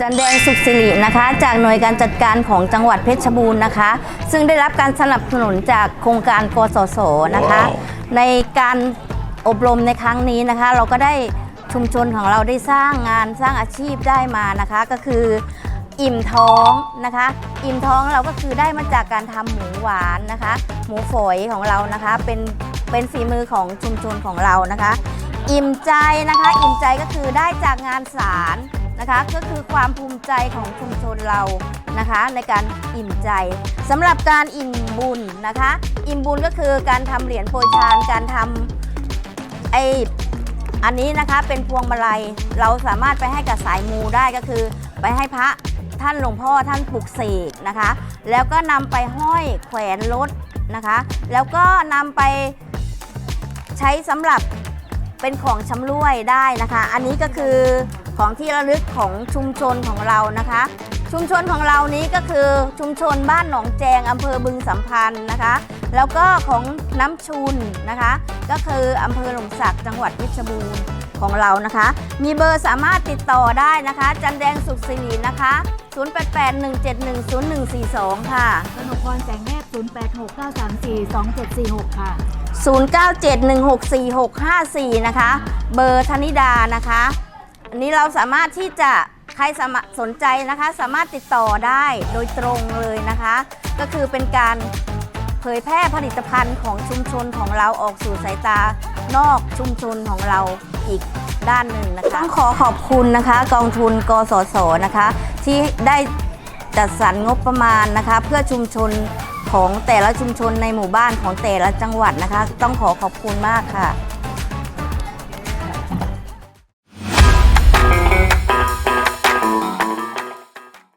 จันแดงสุขสิรินะคะ จากหน่วยการจัดการของจังหวัดเพชรบูรณ์นะคะ ซึ่งได้รับการสนับสนุนจากโครงการกสศนะคะ ในการอบรมในครั้งนี้นะคะ เราก็ได้ชุมชนของเราได้สร้างงานสร้างอาชีพได้มานะคะ ก็คืออิ่มท้องนะคะ อิ่มท้องเราก็คือได้มาจากการทำหมูหวานนะคะ หมูฝอยของเรานะคะเป็นเป็นฝีมือของชุมชนของเรานะคะ อิ่มใจนะคะ อิ่มใจก็คือได้จากงานสารนะคะ ก็คือความภูมิใจของชุมชนเรานะคะ ในการอิ่มใจสำหรับการอิ่มบุญนะคะ อิ่มบุญก็คือการทำเหรียญโปรยทานการทำไออันนี้นะคะเป็นพวงมาลัยเราสามารถไปให้กับสายมูได้ก็คือ ไปให้พระท่านหลวงพ่อท่านปลุกเสกนะคะ แล้วก็นำไปห้อยแขวนรถนะคะ แล้วก็นำไปใช้สำหรับ เป็นของชำร่วยได้นะคะ อันนี้ก็คือของที่ระลึกของชุมชนของเรานะคะ ชุมชนของเรานี้ก็คือชุมชนบ้านหนองแจงอำเภอบึงสัมพันธ์นะคะ แล้วก็ของน้ำชุนนะคะ ก็คืออำเภอหลมสักจังหวัดเพชรบูรณ์ ของเรานะคะ มีเบอร์สามารถติดต่อได้นะคะ จันแดงสุขสิรินะคะ 0881710142 ค่ะ กนกพรแสงแนบ0869342746 ค่ะ 0971646654 นะคะ เบอร์ธนิดานะคะ อันนี้เราสามารถที่จะใครสามารถสนใจนะคะ สามารถติดต่อได้โดยตรงเลยนะคะ ก็คือเป็นการเผยแพร่ผลิตภัณฑ์ของชุมชนของเราออกสู่สายตานอกชุมชนของเรา อีกด้านหนึ่งนะคะต้องขอขอบคุณนะคะ กองทุนกสศนะคะ ที่ได้จัดสรรงบประมาณนะคะ เพื่อชุมชนของแต่ละชุมชนในหมู่บ้านของแต่ละจังหวัดนะคะ ต้องขอขอบคุณมากค่ะ